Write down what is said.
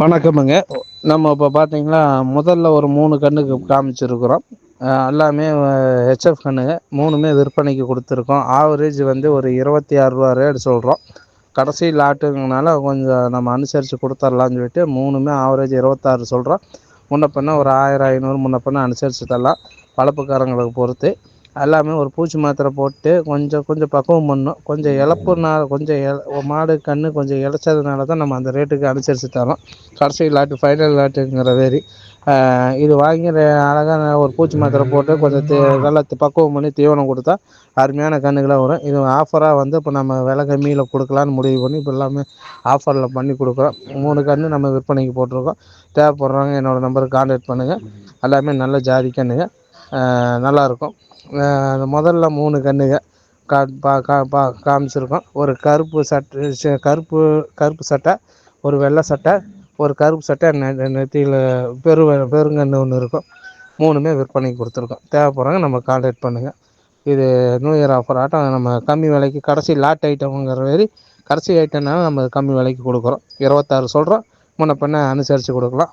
வணக்கமுங்க. நம்ம இப்போ பார்த்தீங்கன்னா முதல்ல ஒரு மூணு கண்ணுக்கு காமிச்சிருக்குறோம். எல்லாமே ஹெச்எஃப் கண்ணுங்க. மூணுமே விற்பனைக்கு கொடுத்துருக்கோம். ஆவரேஜ் வந்து ஒரு இருபத்தி ஆறு ரூபா ரேட் சொல்கிறோம் கடைசி லாட்டுங்கனால கொஞ்சம் நம்ம அனுசரித்து கொடுத்துர்லான்னு சொல்லிட்டு மூணுமே ஆவரேஜ் இருபத்தாறு சொல்கிறோம் முன்ன பின்ன ஒரு ஆயிரம் ஐநூறு முன்ன பின்ன அனுசரித்து தரலாம். பழப்புக்காரங்களுக்கு பொறுத்து. எல்லாமே ஒரு பூச்சி மாத்திரை போட்டு கொஞ்சம் கொஞ்சம் பக்குவம் பண்ணும் கொஞ்சம் இழப்புனால கொஞ்சம் எ மாடு கன்று கொஞ்சம் இழைச்சதுனால தான் நம்ம அந்த ரேட்டுக்கு அனுசரித்து தரோம். கடைசி லாட்டு ஃபைனல் லாட்டுங்கிற மாரி இது வாங்கி அழகான ஒரு பூச்சி மாத்திரை போட்டு கொஞ்சம் தே நல்லா பக்குவம் பண்ணி தீவனம் கொடுத்தா அருமையான கன்றுகளாக வரும். இது ஆஃபராக வந்து இப்போ நம்ம விலை கம்மியில் கொடுக்கலான்னு முடிவு பண்ணி இப்போ எல்லாமே ஆஃபரில் பண்ணி கொடுக்குறோம். மூணு கன்று நம்ம விற்பனைக்கு போட்டிருக்கோம். தேவைப்படுறவங்க என்னோடய நம்பருக்கு கான்டாக்ட் பண்ணுங்கள் எல்லாமே நல்ல ஜாதி கன்றுங்க நல்லாயிருக்கும். முதல்ல மூணு கன்றுங்க கா பா கா பா காமிச்சிருக்கோம். ஒரு கருப்பு சட்டை கருப்பு கருப்பு சட்டை ஒரு வெள்ளை சட்டை ஒரு கருப்பு சட்டை நெ நெத்தியில் பெரு பெருங்கன்று ஒன்று இருக்கும். மூணுமே விற்பனைக்கு கொடுத்துருக்கோம். தேவைப்படுறவங்க நம்ம கான்டாக்ட் பண்ணுங்கள் இது நியூ இயர் ஆஃபர் ஆட்டம் நம்ம கம்மி விலைக்கு கடைசி லாட் ஐட்டம்ங்கிற மாரி கடைசி ஐட்டம்னால நம்ம கம்மி விலைக்கு கொடுக்குறோம். இருபத்தாறு சொல்கிறோம் முன்ன பின்ன அனுசரித்து கொடுக்கலாம்.